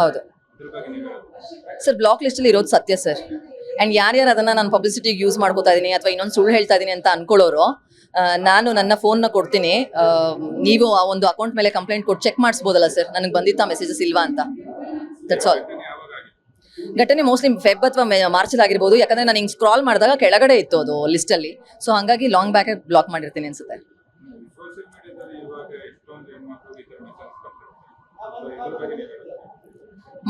ಹೌದು. Sir block ಲಿಸ್ಟಲ್ಲಿ ಇರೋದು ಸತ್ಯ, ಸರ್. ಆ್ಯಂಡ್ ಯಾರ್ಯಾರು ಅದನ್ನ ನಾನು ಪಬ್ಲಿಸಿಟಿಗೆ ಯೂಸ್ ಮಾಡ್ಕೋತಾ ಇದ್ದೀನಿ ಅಥವಾ ಇನ್ನೊಂದು ಸುಳ್ಳು ಹೇಳ್ತಾ ಇದ್ದೀನಿ ಅಂತ ಅನ್ಕೊಳ್ಳೋರು ನಾನು ನನ್ನ ಫೋನ್ನ ಕೊಡ್ತೀನಿ. ನೀವು ಆ ಒಂದು ಅಕೌಂಟ್ ಮೇಲೆ ಕಂಪ್ಲೇಂಟ್ ಕೊಟ್ಟು ಚೆಕ್ ಮಾಡಿಸ್ಬೋದಲ್ಲ, ಸರ್? ನನಗೆ ಬಂದಿತ್ತ ಮೆಸೇಜಸ್ ಇಲ್ವಾ ಅಂತ? ದಟ್ಸ್ ಆಲ್ ಘಟನೆ ಮೋಸ್ಟ್ಲಿ ಫೆಬ್ ಅಥವಾ ಮಾರ್ಚ್ ಆಗಿರ್ಬೋದು. ಯಾಕಂದ್ರೆ ನಾನು ಹಿಂಗೆ ಸ್ಕ್ರಾಲ್ ಮಾಡಿದಾಗ ಕೆಳಗಡೆ ಇತ್ತು ಅದು ಲಿಸ್ಟಲ್ಲಿ ಸೊ ಹಂಗಾಗಿ ಲಾಂಗ್ ಬ್ಯಾಕ್ ಬ್ಲಾಕ್ ಮಾಡಿರ್ತೀನಿ ಅನ್ಸುತ್ತೆ.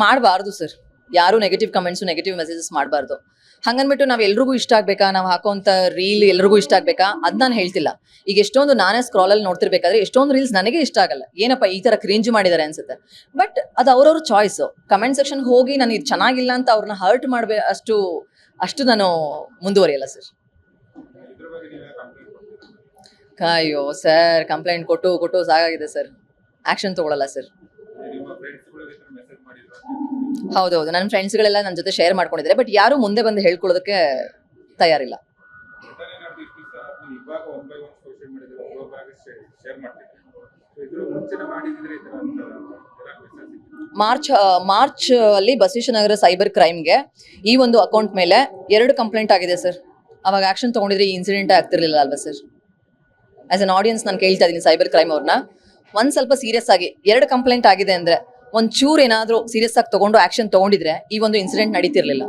ಮಾಡಬಾರ್ದು ಸರ್ ಯಾರು ನೆಗೆಟಿವ್ ಕಮೆಂಟ್ಸು ನೆಗೆಟಿವ್ ಮೆಸೇಜಸ್ ಮಾಡಬಾರ್ದು. ಹಂಗನ್ಬಿಟ್ಟು ನಾವು ಎಲ್ರಿಗೂ ಇಷ್ಟ ಆಗ್ಬೇಕಾ? ನಾವು ಹಾಕೋಂಥ ರೀಲ್ ಎಲ್ರಿಗೂ ಇಷ್ಟ ಆಗಬೇಕಾ? ಅದ್ ನಾನು ಹೇಳ್ತಿಲ್ಲ. ಈಗ ಎಷ್ಟೊಂದು ನಾನೇ ಸ್ಕ್ರಾಲಲ್ಲಿ ನೋಡ್ತಿರ್ಬೇಕಾದ್ರೆ ಎಷ್ಟೊಂದು ರೀಲ್ಸ್ ನನಗೆ ಇಷ್ಟ ಆಗಲ್ಲ. ಏನಪ್ಪ ಈ ಥರ ಕ್ರಿಂಜ್ ಮಾಡಿದ್ದಾರೆ ಅನ್ಸುತ್ತೆ. ಬಟ್ ಅದು ಅವ್ರವ್ರ ಚಾಯ್ಸು ಕಮೆಂಟ್ ಸೆಕ್ಷನ್ ಹೋಗಿ ನಾನು ಇದು ಚೆನ್ನಾಗಿಲ್ಲ ಅಂತ ಅವ್ರನ್ನ ಹರ್ಟ್ ಮಾಡಬೇಕು ಅಷ್ಟು ಅಷ್ಟು ನಾನು ಮುಂದುವರಿಯಲ್ಲ ಸರ್ ಇದ್ರ ಬಗ್ಗೆ ನೀವೇ ಕಂಪ್ಲೇಂಟ್ ಕೊಡ್ತೀರಾ ಅಯ್ಯೋ, ಸರ್ ಕಂಪ್ಲೇಂಟ್ ಕೊಟ್ಟು ಕೊಟ್ಟು ಸಾಕಾಗಿದೆ, ಸರ್. ಆಕ್ಷನ್ ತಗೊಳಲ್ಲ, ಸರ್. ಹೌದೌದು, ನನ್ನ ಫ್ರೆಂಡ್ಸ್ಗಳೆಲ್ಲ ನನ್ನ ಜೊತೆ ಶೇರ್ ಮಾಡ್ಕೊಂಡಿದ್ದಾರೆ ಬಟ್ ಯಾರು ಮುಂದೆ ಬಂದು ಹೇಳ್ಕೊಳ್ಳೋದಕ್ಕೆ ತಯಾರಿಲ್ಲ. ಮಾರ್ಚ್ ಮಾರ್ಚ್ ಅಲ್ಲಿ ಬಸವೇಶ್ವರನಗರ ಸೈಬರ್ ಕ್ರೈಮ್ಗೆ ಈ ಒಂದು ಅಕೌಂಟ್ ಮೇಲೆ ಎರಡು ಕಂಪ್ಲೇಂಟ್ ಆಗಿದೆ, ಸರ್. ಅವಾಗ ಆಕ್ಷನ್ ತಗೊಂಡಿದ್ರೆ ಈ ಇನ್ಸಿಡೆಂಟ್ ಆಗ್ತಿರ್ಲಿಲ್ಲ ಅಲ್ವಾ, ಸರ್? ಆಸ್ ಅನ್ ಆಡಿಯನ್ಸ್ ನಾನು ಕೇಳ್ತಾ ಇದ್ದೀನಿ ಸೈಬರ್ ಕ್ರೈಮ್ ಅವ್ರನ್ನ ಒಂದ್ ಸ್ವಲ್ಪ ಸೀರಿಯಸ್ ಆಗಿ, ಎರಡು ಕಂಪ್ಲೇಂಟ್ ಆಗಿದೆ ಅಂದ್ರೆ, ಒಂದ್ ಚೂರ್ ಏನಾದ್ರೂ ಸೀರಿಯಸ್ ಆಗಿ ತಗೊಂಡು ಆಕ್ಷನ್ ತಗೊಂಡಿದ್ರೆ ಈ ಒಂದು ಇನ್ಸಿಡೆಂಟ್ ನಡೀತಿರ್ಲಿಲ್ಲ.